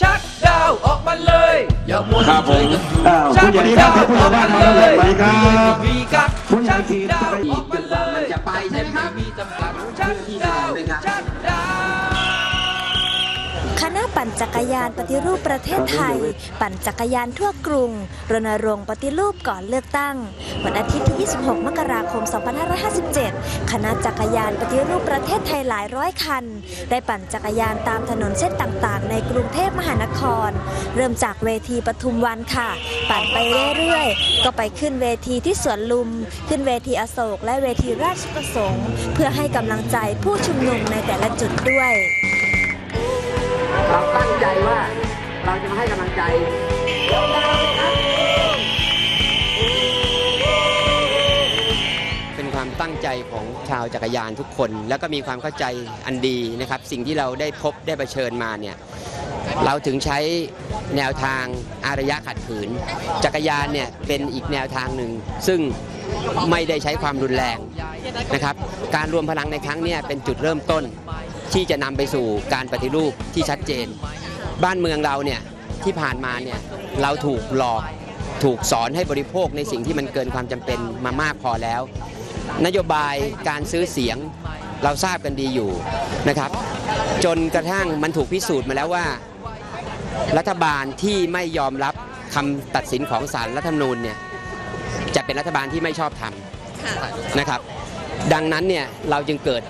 ชักดาวออกมาเลย อย่ามัวครับผมเฉยกันอยู่อ้าวชักผู้ใหญ่ดาวครับออกมาเลยผู้ใหญ่ครับมีครับผู้ใหญ่ชักทีมดาวออกมาเลยจะไปใช่ไหมครับมีจำกัดชักดาว นจักรยานปฏิรูปประเทศไทย ปั่นจักรยานทั่วกรุง รณรงค์ปฏิรูปก่อนเลือกตั้ง วันอาทิตย์ที่ 26 มกราคม 2557 คณะจักรยานปฏิรูปประเทศไทยหลายร้อยคัน ได้ปั่นจักรยานตามถนนเส้นต่างๆ ในกรุงเทพมหานคร เริ่มจากเวทีปทุมวันค่ะ ปั่นไปเรื่อยๆ ก็ไปขึ้นเวทีที่สวนลุม ขึ้นเวทีอโศกและเวทีราชประสงค์ เพื่อให้กำลังใจผู้ชุมนุมในแต่ละจุดด้วย เราตั้งใจว่าเราจะมาให้กำลังใจเป็นความตั้งใจของชาวจักรยานทุกคน แล้วก็มีความเข้าใจอันดีนะครับ สิ่งที่เราได้พบได้เผชิญมาเนี่ยเราถึงใช้แนวทางอารยะขัดขืน จักรยานเนี่ยเป็นอีกแนวทางหนึ่ง ซึ่งไม่ได้ใช้ความรุนแรงนะครับ การรวมพลังในครั้งนี้เป็นจุดเริ่มต้น ที่จะนำไปสู่การปฏิรูปที่ชัดเจน บ้านเมืองเราเนี่ยที่ผ่านมาเนี่ยเราถูกหลอกถูกสอนให้บริโภคในสิ่งที่มันเกินความจำเป็นมามากพอแล้ว นโยบายการซื้อเสียงเราทราบกันดีอยู่นะครับ จนกระทั่งมันถูกพิสูจน์มาแล้วว่า รัฐบาลที่ไม่ยอมรับคำตัดสินของศาลรัฐธรรมนูญเนี่ยจะเป็นรัฐบาลที่ไม่ชอบธรรมนะครับ ดังนั้นเนี่ยเราจึงเกิด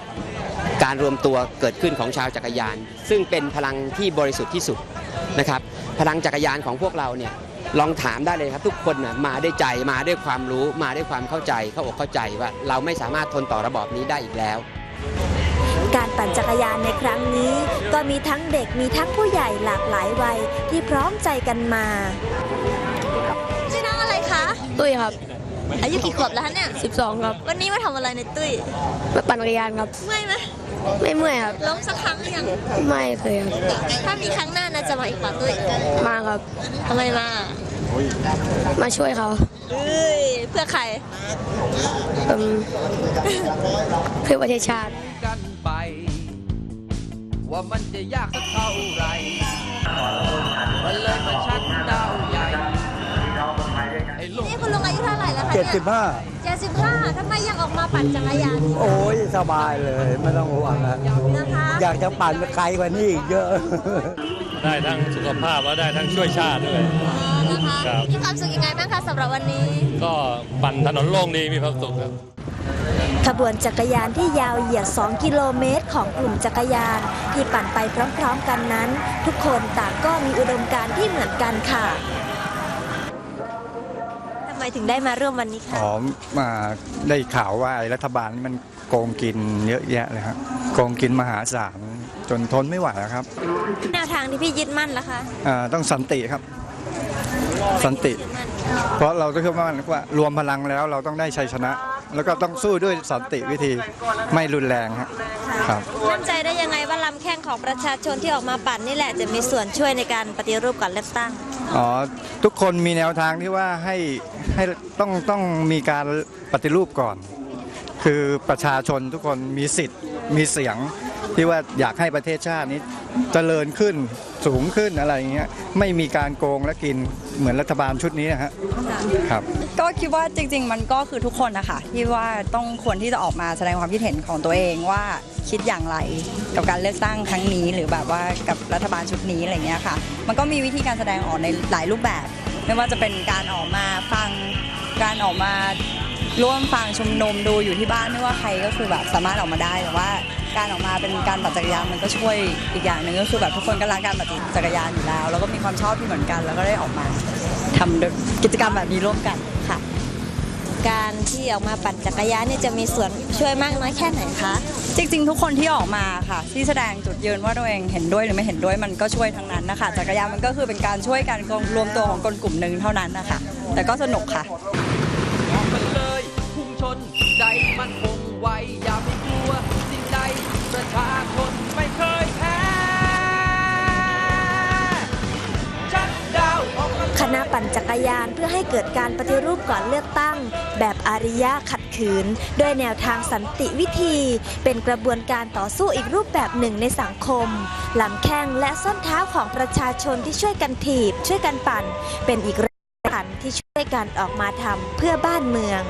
การรวมตัวเกิดขึ้นของชาวจักรยาน ซึ่งเป็นพลังที่บริสุทธิ์ที่สุดนะครับพลังจักรยานของพวกเราเนี่ยลองถามได้เลยครับ ทุกคนน่ะมาด้วยใจมาด้วยความรู้มาด้วยความเข้าใจเข้าอกเข้าใจว่าเราไม่สามารถทนต่อระบอบนี้ได้อีกแล้ว การปั่นจักรยานในครั้งนี้ ก็มีทั้งเด็กมีทั้งผู้ใหญ่หลากหลายวัยที่พร้อมใจกันมาชื่อน้องอะไรคะ ตุ้ยครับ อายุกี่ขวบแล้วคะเนี่ย 12 ครับวันนี้มาทำอะไรในตุ้ย มาปั่นจักรยานครับ เมื่อยไหมไม่เมื่อยครับ ล้มสักครั้งหรือยัง ไม่เคยครับ ถ้ามีครั้งหน้าน่าจะมาอีกป่ะตุ้ยมาครับ ทำไมมามาช่วยเขาเอ้ยเพื่อใคร เอิ่มเพื่อประเทศชาติ กันไป ว่ามันจะยากสักเท่าไหรมันเลยมาชักดาวใหญ่ไอ้ลูกนี่คุณลุงอายุเท่าไหร่ แล้วคะเจ็ดเนี่ยสิบห้าเจ็ดสิบห้าทำไมยังออกมาปั่นจักรยานโอ้ยสบายเลยไม่ต้องห่วงนะนะคะอยากจะปั่นไปไกลกว่านี้อีกเยอะ ได้ทั้งสุขภาพและได้ทั้งช่วยชาติด้วย อ๋อนะคะครับ มีความสุขยังไงบ้างคะสำหรับวันนี้ ก็ปั่นถนนโล่งดีมีความสุขครับ ขบวนจักรยานที่ยาวเหยียด 2 กิโลเมตรของกลุ่มจักรยาน ที่ปั่นไปพร้อมๆกันนั้น ทุกคนต่างก็มีอุดมการณ์ที่เหมือนกันค่ะทำ ไมถึงได้มาร่วมวันนี้คะอ๋อมาได้ข่าวว่าไอ้รัฐบาลนี่มันโกงกินเยอะแยะเลยครับโกงกินมหาศาลจนทนไม่ไหวแล้วครับ แนวทางที่พี่ยึดมั่นล่ะคะอ่าต้องสันติครับ สันติยึดมั่นเพราะเราต้องเชื่อมั่นว่ารวมพลังแล้วเราต้องได้ชัยชนะ แล้วก็ต้องสู้ด้วยสันติวิธีไม่รุนแรงครับครับมั่นใจได้ยังไงว่าลำแข้งของประชาชนที่ออกมาปั่นนี่แหละจะมีส่วนช่วยในการปฏิรูปก่อนเลือกตั้งอ๋อทุกคนมีแนวทางที่ว่าให้ให้ต้องต้องมีการปฏิรูปก่อน คือประชาชนทุกคนมีสิทธิ์มีเสียง ที่ว่าอยากให้ประเทศชาตินี้เจริญขึ้นสูงขึ้นอะไรอย่างเงี้ยไม่มีการโกงและกินเหมือนรัฐบาลชุดนี้นะฮะครับ ก็คิดว่าจริง ๆ มันก็คือทุกคนนะคะที่ว่าต้องควรที่จะออกมาแสดงความคิดเห็นของตัวเองว่าคิดอย่างไรกับการเลือกตั้งครั้งนี้ หรือแบบว่ากับรัฐบาลชุดนี้อะไรเงี้ยค่ะ มันก็มีวิธีการแสดงออกในหลายรูปแบบ ไม่ว่าจะเป็นการออกมาฟังการออกมาร่วมฟังชุมนุมดูอยู่ที่บ้านไม่ว่าใครก็คือแบบสามารถออกมาได้แต่ว่า การออกมาเป็นการปั่นจักรยานมันก็ช่วยอีกอย่างหนึ่งก็คือแบบทุกคนก็รักการปั่นจักรยานอยู่แล้ว แล้วก็มีความชอบที่เหมือนกัน แล้วก็ได้ออกมาทำกิจกรรมแบบนี้ร่วมกันค่ะ การที่ออกมาปั่นจักรยานนี่จะมีส่วนช่วยมากน้อยแค่ไหนคะจริงๆ ทุกคนที่ออกมาค่ะ ที่แสดงจุดยืนว่าตัวเองเห็นด้วยหรือไม่เห็นด้วยมันก็ช่วยทั้งนั้นนะคะจักรยานมันก็คือเป็นการช่วยกันรวมตัวของคนกลุ่มหนึ่งเท่านั้นนะคะแต่ก็สนุกค่ะออกมาเลยพุ่งชนใจมัน ณะปั่นจักรยานเพื่อให้เกิดการปฏิรูปก่อนเลือกตั้ง แบบอาริยะขัดขขืน ด้วยแนวทางสันติวิธี เป็นกระบวนการต่อสู้อีกรูปแบบหนึ่งในสังคมลำแข้งและส้นเท้าของประชาชนที่ช่วยกันถีบ ช่วยกันปั่น เป็นอีกแรงขันที่ช่วยกันออกมาทำเพื่อบ้านเมือง